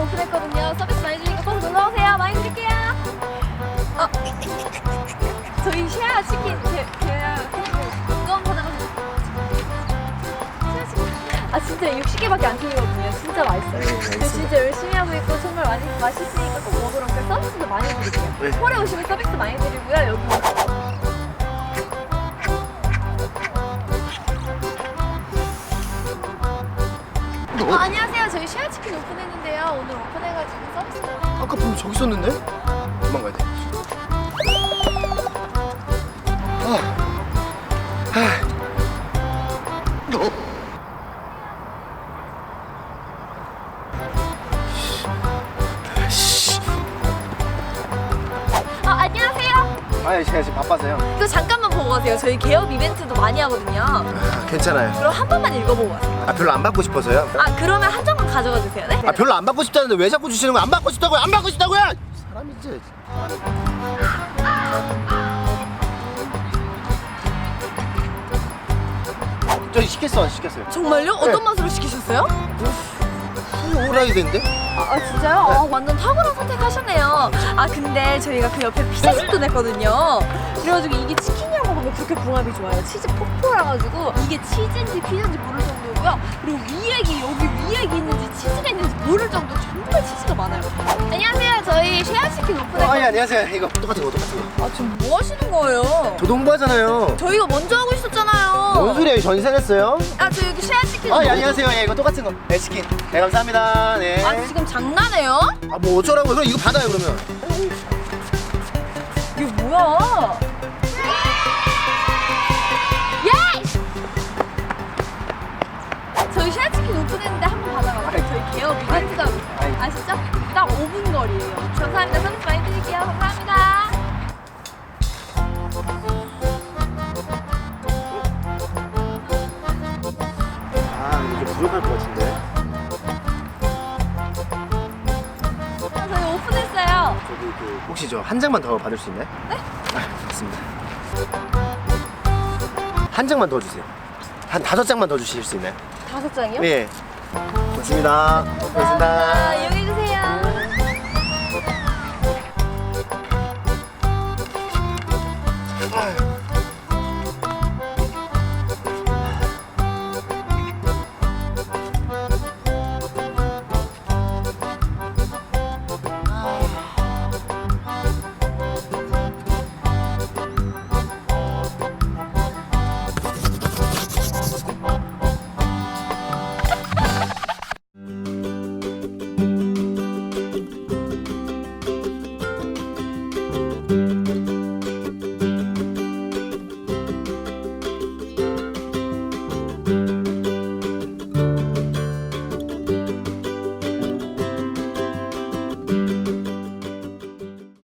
오픈했거든요. 서비스 많이 주니까 꼭 놀러 오세요. 많이 드릴게요. 어, 저희 샤워치킨 제 제가 이건 받아가지고. 아 진짜 60개밖에 안 틀리거든요. 진짜 맛있어요. 저 진짜 열심히 하고 있고 정말 많이 맛있으니까 꼭 먹으러 오세요. 서비스도 많이 드릴게요. 네. 홀에 오시면 서비스 많이 드리고요. 여기 어, 안녕하세요. 저희 샤워치킨 오픈했는데요. 오늘 오픈해가지고 서비스 아까 분명 저기 있었는데? 도망가야 돼. 아, 아, 너. 씨. 아, 안녕하세요. 아, 제가 지금 바빠서요. 또 잠깐 만 보고 가세요. 저희 개업 이벤트도 많이 하거든요. 아, 괜찮아요. 그럼 한 번만 읽어보고 가세요. 아, 별로 안 받고 싶어서요. 아, 그러면 한 장만 가져가 주세요. 네? 아, 별로 안 받고 싶다는데 왜 자꾸 주시는 거야? 안 받고 싶다고요? 안 받고 싶다고요? 사람이 진짜. 저 시켰어, 시켰어요. 정말요? 어떤 네. 맛으로 시키셨어요? 오라이드인데? 아, 아, 진짜요? 아, 완전 탁월한 선택하셨네요. 아 근데 저희가 그 옆에 피자집도 냈거든요. 그래가지고 이게 치킨이 랑 먹으면 그렇게 궁합이 좋아요. 치즈 폭포라 가지고 이게 치즈인지 피자인지 모를 정도고요. 그리고 위에 게 여기 위에 게 있는지 치즈가 있는지 모를 정도 정말 치즈가 많아요. 안녕하세요. 저희 쉐어치킨 아, 예, 오픈했거든요. 안녕하세요. 이거 똑같은 거, 똑같은 거. 아 지금 뭐 하시는 거예요? 저도 홍보하잖아요. 저희가 먼저 하고 있었잖아요. 뭔 소리야? 전산했어요? 아, 저 여기 쉐어치킨. 아, 예, 안녕하세요. 예, 이거 똑같은 거. 네, 치킨. 네, 감사합니다. 네. 아, 지금 장난해요? 아, 뭐 어쩌라고. 그럼 이거 받아요, 그러면. 이게 뭐야? 오픈했는데 한번 받아가세요. 저희 개업 이벤트가 있어요. 아시죠? 딱 5분 거리예요. 감사합니다. 서비스 많이 드릴게요. 감사합니다. 아, 이게 부족할 것 같은데. 아, 저희 오픈했어요. 저기 그 혹시 저 한 장만 더 받을 수 있나요? 네? 아, 맞습니다. 한 장만 더 주세요. 한 다섯 장만 더 주실 수 있나요? 다섯 장이요? 네. 고맙습니다. 고맙습니다. 여기